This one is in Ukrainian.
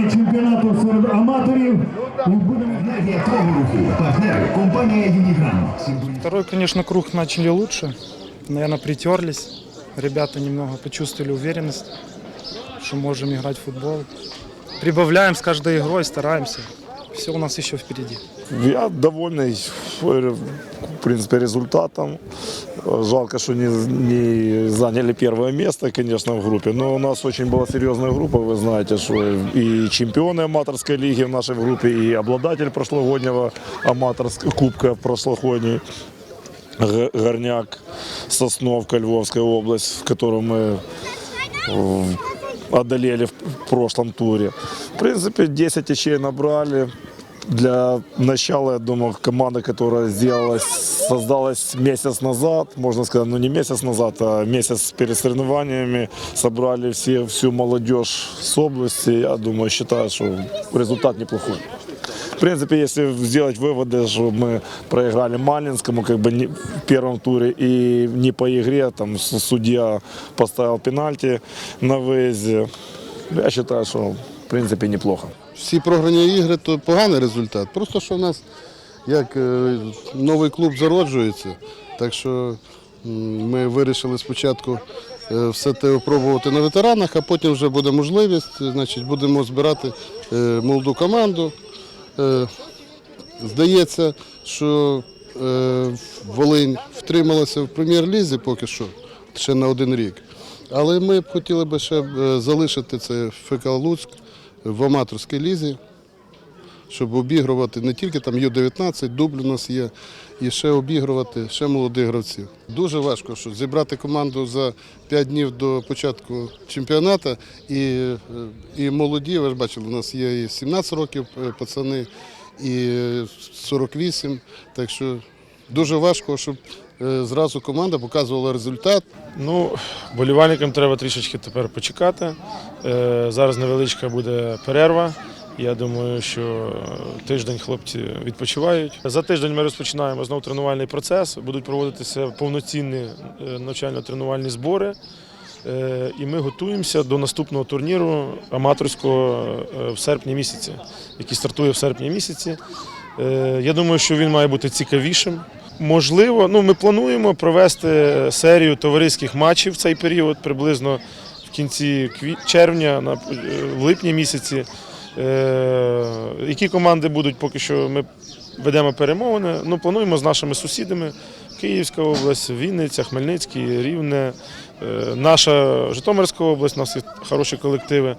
відновлення чемпіонату серед аматорів. І будемо партнер, компания «Юниграм». Второй, конечно, круг начали лучше. Наверное, притерлись. Ребята немного почувствовали уверенность, что можем играть в футбол. Прибавляем с каждой игрой, стараемся Все у нас еще впереди. Я довольный, э, в принципе, результатом. Жалко, что не, не заняли первое место, конечно, в группе. Но у нас очень была серьезная группа. Вы знаете, что и чемпионы аматорской лиги в нашей группе, и обладатель прошлогоднего аматорского кубка прошлогодний. Г- Горняк, Сосновка, Львовская область, в котором мы э, одолели в прошлом туре. В принципе, 10 очей набрали. Для начала, я думаю, команда, которая сделалась, создалась месяц назад, можно сказать, ну не месяц назад, а месяц перед соревнованиями, собрали все, всю молодежь с области, я думаю, считаю, что результат неплохой. В принципе, если сделать выводы, что мы проиграли Малинскому как бы не, в первом туре и не по игре, там с- судья поставил пенальти на выезде, я считаю, что в принципе неплохо. всі програні ігри то поганий результат. Просто що в нас як е, новий клуб зароджується. Так що м, ми вирішили спочатку е, все те опробувати на ветеранах, а потім вже буде можливість, значить, будемо збирати е, молоду команду. Е, Здається, що е, Волинь втрималася в прем'єр-лізі поки що, ще на один рік. Але ми б хотіли б ще е, залишити це ФК Луцьк в аматорській лізі, щоб обігрувати не тільки там Ю-19, дубль у нас є, і ще обігрувати ще молодих гравців. Дуже важко що зібрати команду за 5 днів до початку чемпіонату. І, е, і молоді, ви ж бачили, у нас є і 17 років е, пацани, і 48. Так що дуже важко, щоб е, зразу команда показувала результат. Ну, болівальникам треба трішечки тепер почекати. Зараз невеличка буде перерва, Я думаю, що тиждень хлопці відпочивають. За тиждень ми розпочинаємо знову тренувальний процес. Будуть проводитися повноцінні е, навчально-тренувальні збори. Е, І ми готуємося до наступного турніру аматорського е, в серпні місяці, який стартує в серпні місяці. Я думаю, що він має бути цікавішим. Можливо, ну ми плануємо провести серію товариських матчів в цей період, приблизно в кінці червня, на, липні місяці. Е, Які команди будуть, поки що ми ведемо перемовини. Ну, плануємо з нашими сусідами. Київська область, Вінниця, Хмельницький, Рівне, е, наша Житомирська область, у нас є хороші колективи.